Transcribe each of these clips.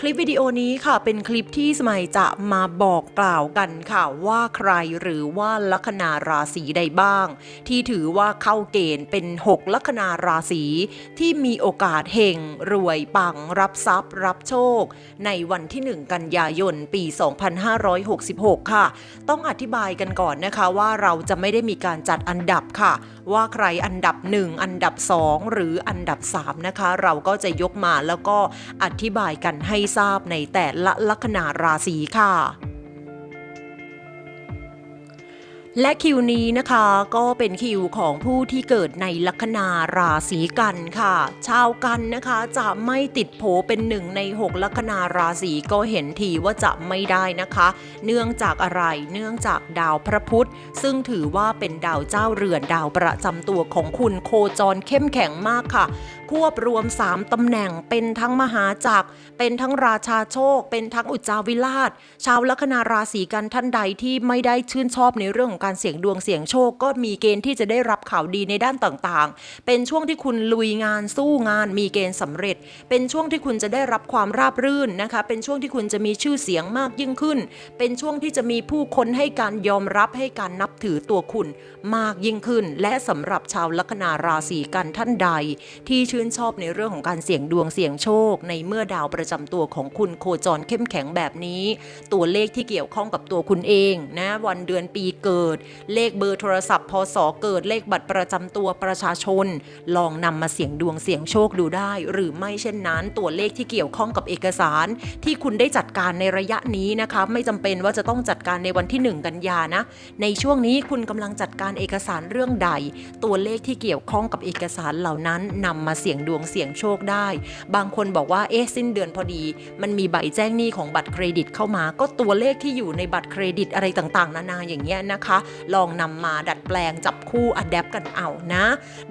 คลิปวิดีโอนี้ค่ะเป็นคลิปที่สมัยจะมาบอกกล่าวกันค่ะว่าใครหรือว่าลัคนาราศีใดบ้าง ที่ถือว่าเข้าเกณฑ์เป็น 6 ลัคนาราศีที่มีโอกาสเฮงรวยปังรับทรัพย์ รับโชค ในวันที่ 1 กันยายนปี 2566 ค่ะ ต้องอธิบายกันก่อนนะคะว่าเราจะไม่ได้มีการจัดอันดับค่ะ ว่าใครอันดับ 1 อันดับ 2 หรืออันดับ 3 นะคะ เราก็จะยกมาแล้วก็อธิบายกันให้ทราบในแต่ละลัคนาราศีค่ะ และคิวนี้นะคะก็เป็นคิวของผู้ที่เกิดในลัคนาราศีกันค่ะ ชาวกันนะคะจะไม่ติดโผเป็นหนึ่งใน 6 ลัคนาราศีก็เห็นทีว่าจะไม่ได้นะคะ เนื่องจากอะไรเนื่องจากดาวพระพุธ ซึ่งถือว่าเป็นดาวเจ้าเรือนดาวประจำตัวของคุณโคจรเข้มแข็งมากค่ะควบรวม 3ตำแหน่งเป็นทั้งมหาจักร เป็นทั้งราชาโชค เป็นทั้งอุจจาวิราช ชาวลัคนาราศีกันท่านใดที่ไม่ได้ชื่นชอบในเรื่องของการเสี่ยงดวงเสี่ยงโชค ก็มีเกณฑ์ที่จะได้รับข่าวดีในด้านต่างๆ เป็นช่วงที่คุณลุยงานสู้งาน มีเกณฑ์สำเร็จ เป็นช่วงที่คุณจะได้รับความราบรื่นนะคะ เป็นช่วงที่คุณจะมีชื่อเสียงมากยิ่งขึ้น เป็นช่วงที่จะมีผู้คนให้การยอมรับให้การนับถือตัวคุณมากยิ่งขึ้น และสำหรับชาวลัคนาราศีกันท่านใด ที่ชื่นชอบในเรื่องของการเสี่ยงดวงเสี่ยงโชค ในเมื่อดาวประจำตัวของคุณโคจรเข้มแข็งแบบนี้ ตัวเลขที่เกี่ยวข้องกับตัวคุณเองนะวันเดือนปีเกิด เลขเบอร์โทรศัพท์พศเกิดเลขบัตรประจำตัวประชาชน ลองนำมาเสี่ยงดวงเสี่ยงโชคดูได้ หรือไม่เช่นนั้น ตัวเลขที่เกี่ยวข้องกับเอกสาร ที่คุณได้จัดการในระยะนี้นะคะไม่จำเป็นว่าจะต้องจัดการในวันที่ 1 กันยานะ ในช่วงนี้คุณกำลังจัดการเอกสารเรื่องใด ตัวเลขที่เกี่ยวข้องกับเอกสารเหล่านั้นนำมาเสี่ยงดวงเสี่ยงโชคได้ บางคนบอกว่าเอ๊ะสิ้นเดือนพอดี มันมีใบแจ้งหนี้ของบัตรเครดิตเข้ามา ก็ตัวเลขที่อยู่ในบัตรเครดิตอะไรต่างๆ นานาอย่างเงี้ยนะคะ ลองนำมาดัดแปลงจับคู่อัดแอปกันเอานะ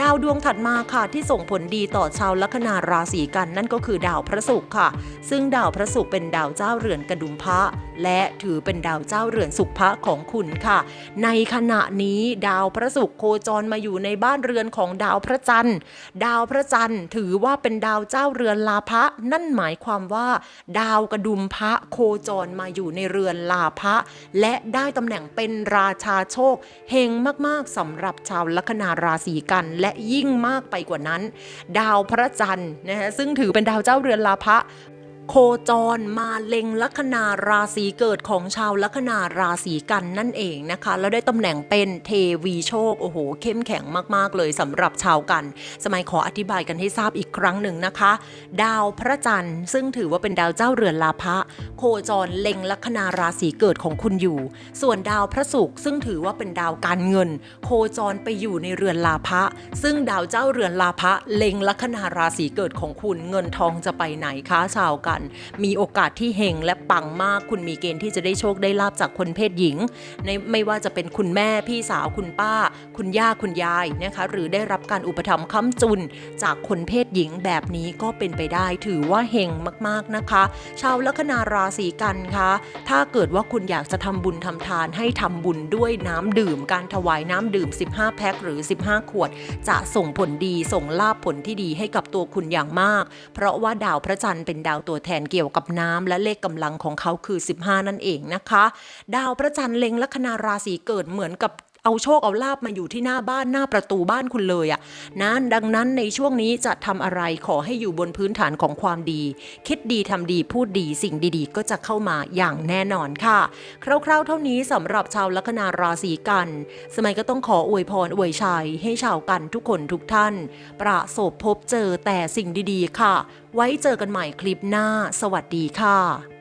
ดาวดวงถัดมาค่ะที่ส่งผลดีต่อชาวลัคนาราศีกันนั่นก็คือดาวพระศุกร์ค่ะ ซึ่งดาวพระศุกร์เป็นดาวเจ้าเรือนกระดุมพระและถือเป็นดาวเจ้าเรือนสุขพระของคุณค่ะ ในขณะนี้ดาวพระศุกร์โคจรมาอยู่ในบ้านเรือนของดาวพระจันทร์ ดาวพระจันทร์ถือว่าเป็นดาวเจ้าเรือนลาภะนั่นหมายความว่า ดาวกระดุมพระโคจรมาอยู่ในเรือนลาภะและได้ตำแหน่งเป็นราชาโชคเฮงมากๆสำหรับชาวลัคนาราศีกัน และยิ่งมากไปกว่านั้น ดาวพระจันทร์นะฮะซึ่งถือเป็นดาวเจ้าเรือนลาภะ โคจรมาเล็งลัคนาราศีเกิดของชาวลัคนาราศีกันนั่นเองนะคะ แล้วได้ตำแหน่งเป็นเทวีโชค โอ้โห เข้มแข็งมาก ๆ เลยสำหรับชาวกัน สมัยขออธิบายกันให้ทราบอีกครั้งหนึ่งนะคะ ดาวพระจันทร์ซึ่งถือว่าเป็นดาวเจ้าเรือนลาภะโคจรเล็งลัคนาราศีเกิดของคุณอยู่ ส่วนดาวพระศุกร์ซึ่งถือว่าเป็นดาวการเงิน โคจรไปอยู่ในเรือนลาภะซึ่งดาวเจ้าเรือนลาภะเล็งลัคนาราศีเกิดของคุณเงินทองจะไปไหนคะชาวกันมีโอกาสที่เฮงและปังมาก คุณมีเกณฑ์ที่จะได้โชคได้ลาบจากคนเพศหญิงในไม่ว่าจะเป็นคุณแม่พี่สาวคุณป้า คุณย่าคุณยายนะคะหรือได้รับการอุปถัมภ์ค้ำจุน จากคนเพศหญิงแบบนี้ก็เป็นไปได้ถือว่าเฮงมากๆนะคะ ชาวลัคนาราศีกันคะถ้าเกิดว่าคุณอยากจะทำบุญทำทานให้ทำบุญด้วยน้ำดื่ม การถวายน้ำดื่ม 15 แพ็คหรือ 15 ขวด จะส่งผลดีส่งลาบผลที่ดีให้กับตัวคุณอย่างมาก เพราะว่าดาวพระจันทร์เป็นดาวตัวแทนเกี่ยวกับน้ำและเลขกำลังของเขาคือ 15 นั่นเองนะคะ ดาวพระจันทร์เล็งลัคนาราศีเกิดเหมือนกับ เอาโชคเอาลาบมาอยู่ที่หน้าบ้านหน้าประตูบ้านคุณเลยอะนะดังนั้นในช่วงนี้จะทำอะไรขอให้อยู่บนพื้นฐานของความดี คิดดีทำดีพูดดีสิ่งดีๆ ก็จะเข้ามาอย่างแน่นอนค่ะ คร่าวๆ เท่านี้สำหรับชาวลัคนาราศีกัน สมัยก็ต้องขออวยพรอวยชัยให้ชาวกันทุกคนทุกท่าน ประสบพบเจอแต่สิ่งดีๆ ค่ะ ไว้เจอกันใหม่คลิปหน้า สวัสดีค่ะ